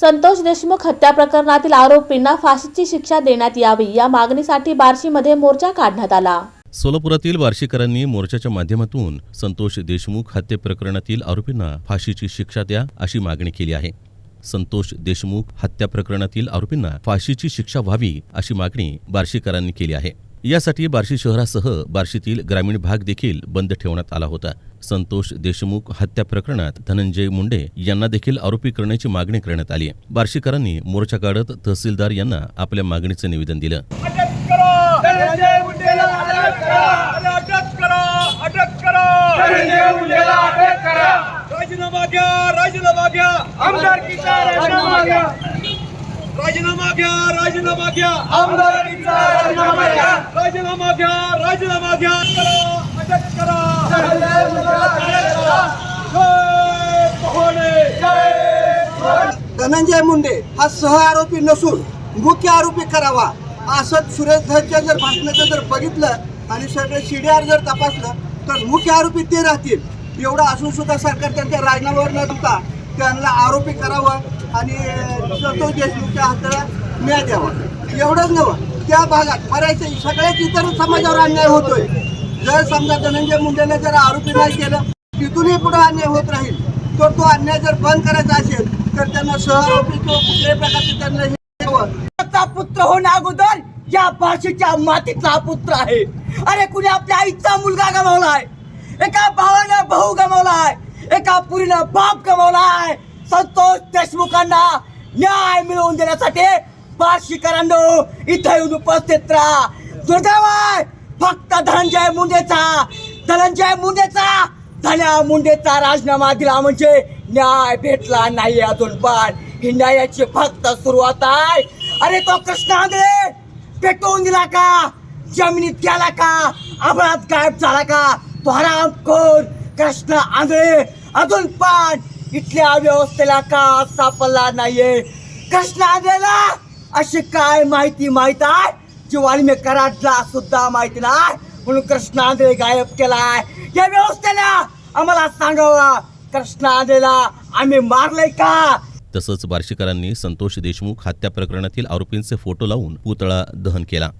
संतोष देशमुख हत्या प्रकरणातील आरोपींना फाशीची शिक्षा देण्यात यावी. या मागणीसाठी बार्शीमध्ये मोर्चा काढण्यात आला. सोलापुरातील बार्शीकरांनी मोर्चाच्या माध्यमातून संतोष देशमुख हत्ये प्रकरणातील आरोपींना फाशीची शिक्षा द्या अशी मागणी केली आहे. संतोष देशमुख हत्या प्रकरणातील आरोपींना फाशीची शिक्षा व्हावी अशी मागणी बार्शीकरांनी केली आहे. यासाठी बार्शी शहरासह बार्शीतील ग्रामीण भाग देखील बंद ठेवण्यात आला होता. संतोष देशमुख हत्या प्रकरणात धनंजय मुंडे यांना देखील आरोपी करण्याची मागणी करण्यात आली बार्शीकरांनी मोर्चा काढत तहसीलदार यांना आपल्या मागणीचं निवेदन दिलं. अटक करा! धनंजय मुंडेला अटक करा! अटक करा! अटक करा! धनंजय मुंडेला अटक करा! राजीनामा घ्या! राजीनामा घ्या! आमदारकीचा राजीनामा घ्या! राजीनामा घ्या! राजीनामा घ्या! आमदारकीचा राजीनामा घ्या! राजीनामा घ्या! राजीनामा घ्या! करा अटक करा! धनंजय मुंडे हा सह आरोपी नसून मुख्य आरोपी करावा असं सुरेश धरच्या जर भाषणाचं जर बघितलं आणि सगळे सीडीआर जर तपासलं तर मुख्य आरोपी ते राहतील. एवढं असून सुद्धा सरकार त्यांच्या राजीनाम्यावर न देता त्यांना आरोपी करावं आणि संतोष देशमुखच्या हाताला न्याय द्यावा. एवढंच नव्हं त्या भागात बऱ्याच सगळ्याच इतर समाजावर अन्याय होतोय. जर समजा धनंजय मुंडेने जर आरोपी नाही केलं तिथूनही पुढे अन्याय होत राहील. तर तो अन्याय जर बंद करायचा असेल तर त्यांना सहआरोपी किंवा कुठल्याही प्रकारचे त्यांना पुत्र होण्या अगोदर या भाषेच्या मातीतला हा पुत्र आहे. अरे कुणी आपल्या आईचा मुलगा गमावलाय एका भावानं भाऊ गमावलाय एका पुरीनं बाप गमावलाय संतोष देशमुखांना न्याय मिळवून देण्यासाठी बार्शीकरांनो इथं येऊन उपस्थित राहा. दुर्दैवाय फक्त धनंजय मुंडेचा धनंजय मुंडेचा धन्या मुंडेचा राजीनामा दिला म्हणजे न्याय भेटला नाही अजून पण ही न्यायाची फक्त सुरुवात आहे. अरे तो कृष्ण आंधळे पेटवून दिला का? जमिनीत गेला का? अपराध गायब झाला का? तो हराम कोण कृष्ण आंधळे. अजून पण इथल्या व्यवस्थेला का सापडला नाहीये? कृष्ण आंधळेला अशी काय माहिती माहीत आहे? जी मी कराडला सुद्धा माहिती नाही. म्हणून कृष्ण आंधळे गायब केलाय. या व्यवस्थेला आम्हाला सांगावा. कृष्ण आंधळेला आम्ही मारलंय का? तसंच बार्शीकरांनी संतोष देशमुख हत्या प्रकरणातील आरोपींचे फोटो लावून पुतळा दहन केला.